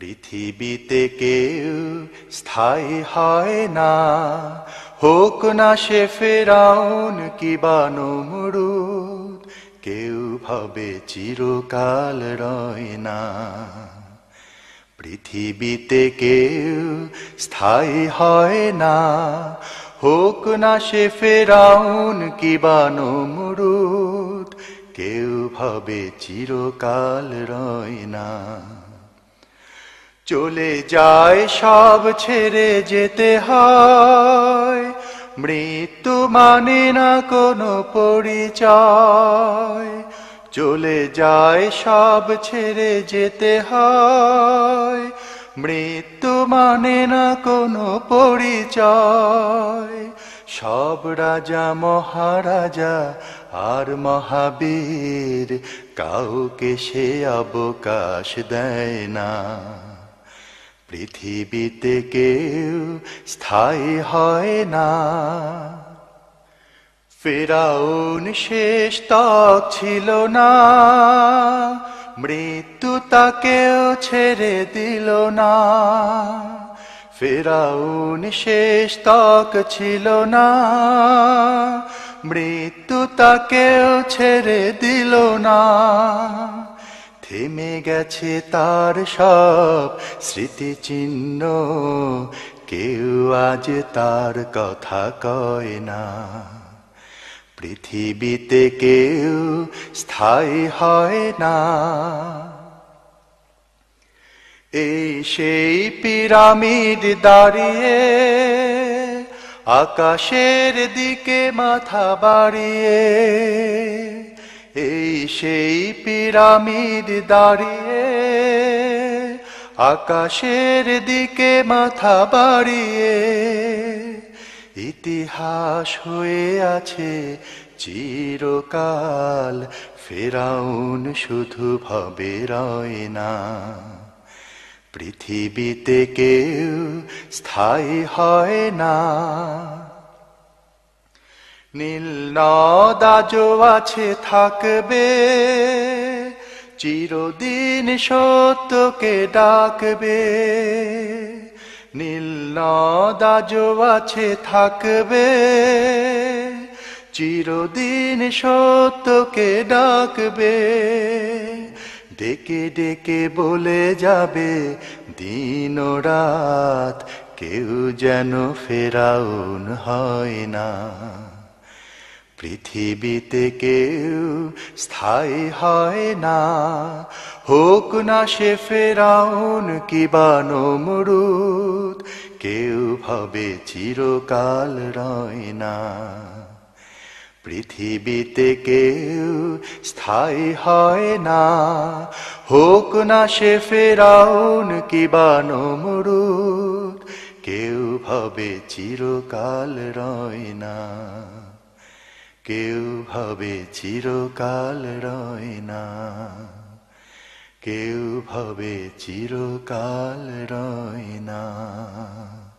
পৃথিবীতে কেউ স্থায়ী হয় না। হোক না সে ফেরাউন কি বানমরুদ কেউ ভাবে চিরকাল রয় না। পৃথিবীতে কেউ স্থায়ী হয় না। হোক না সে ফেরাউন কি বানমরুদ কেউ ভাবে চিরকাল রয় না। চলে যায়, সব ছেড়ে যেতে হয়। মৃত্যু মানে না কোনো পরিচয়। চলে যায়, সব ছেড়ে যেতে হয়। মৃত্যু মানে না কোনো পরিচয়। সব রাজা, মহারাজা আর মহাবীর, কাউকে সে অবকাশ দেয় না। পৃথিবীতে কেউ স্থায়ী হয় না। ফেরাউন শেষ তক ছিল না। মৃত্যু তাকেও ছেড়ে দিল না। ফেরাউন শেষ তক ছিল না। মৃত্যু তাকেও ছেড়ে দিল না। থেমে গেছে তার সব স্মৃতিচিহ্ন। কেউ আজ তার কথা কয় না। পৃথিবীতে কেউ স্থায়ী হয় না। এই সেই পিরামিড দাঁড়িয়ে, আকাশের দিকে মাথা বাড়িয়ে এই সেই পিরামিড দাঁড়িয়ে আকাশের দিকে মাথা বাড়িয়ে ইতিহাস হয়ে আছে চিরকাল, ফেরাউন শুধু ভবে রয় না। পৃথিবীতে কেউ স্থায়ী হয় না। নীল নদাজো আছে থাকবে। চিরদিন সত্যকে ডাকবে। নীল নদাজো আছে থাকবে। চিরদিন সত্যকে ডাকবে। ডেকে ডেকে বলে যাবে, দিন রাত কেউ যেন ফেরাউন হয় না। পৃথিবীতে কেউ স্থায়ী হয় না। হোক না সে ফেরাউন কি বানমরুদ কেউ ভাবে চিরকাল রয় না। পৃথিবীতে কেউ স্থায়ী হয় না। হোক না সে ফেরাউন কি বানমরুদ কেউ ভাবে চিরকাল রয় না। কেউ ভাবে চিরকাল রয় না। কেউ ভাবে চিরকাল রয় না।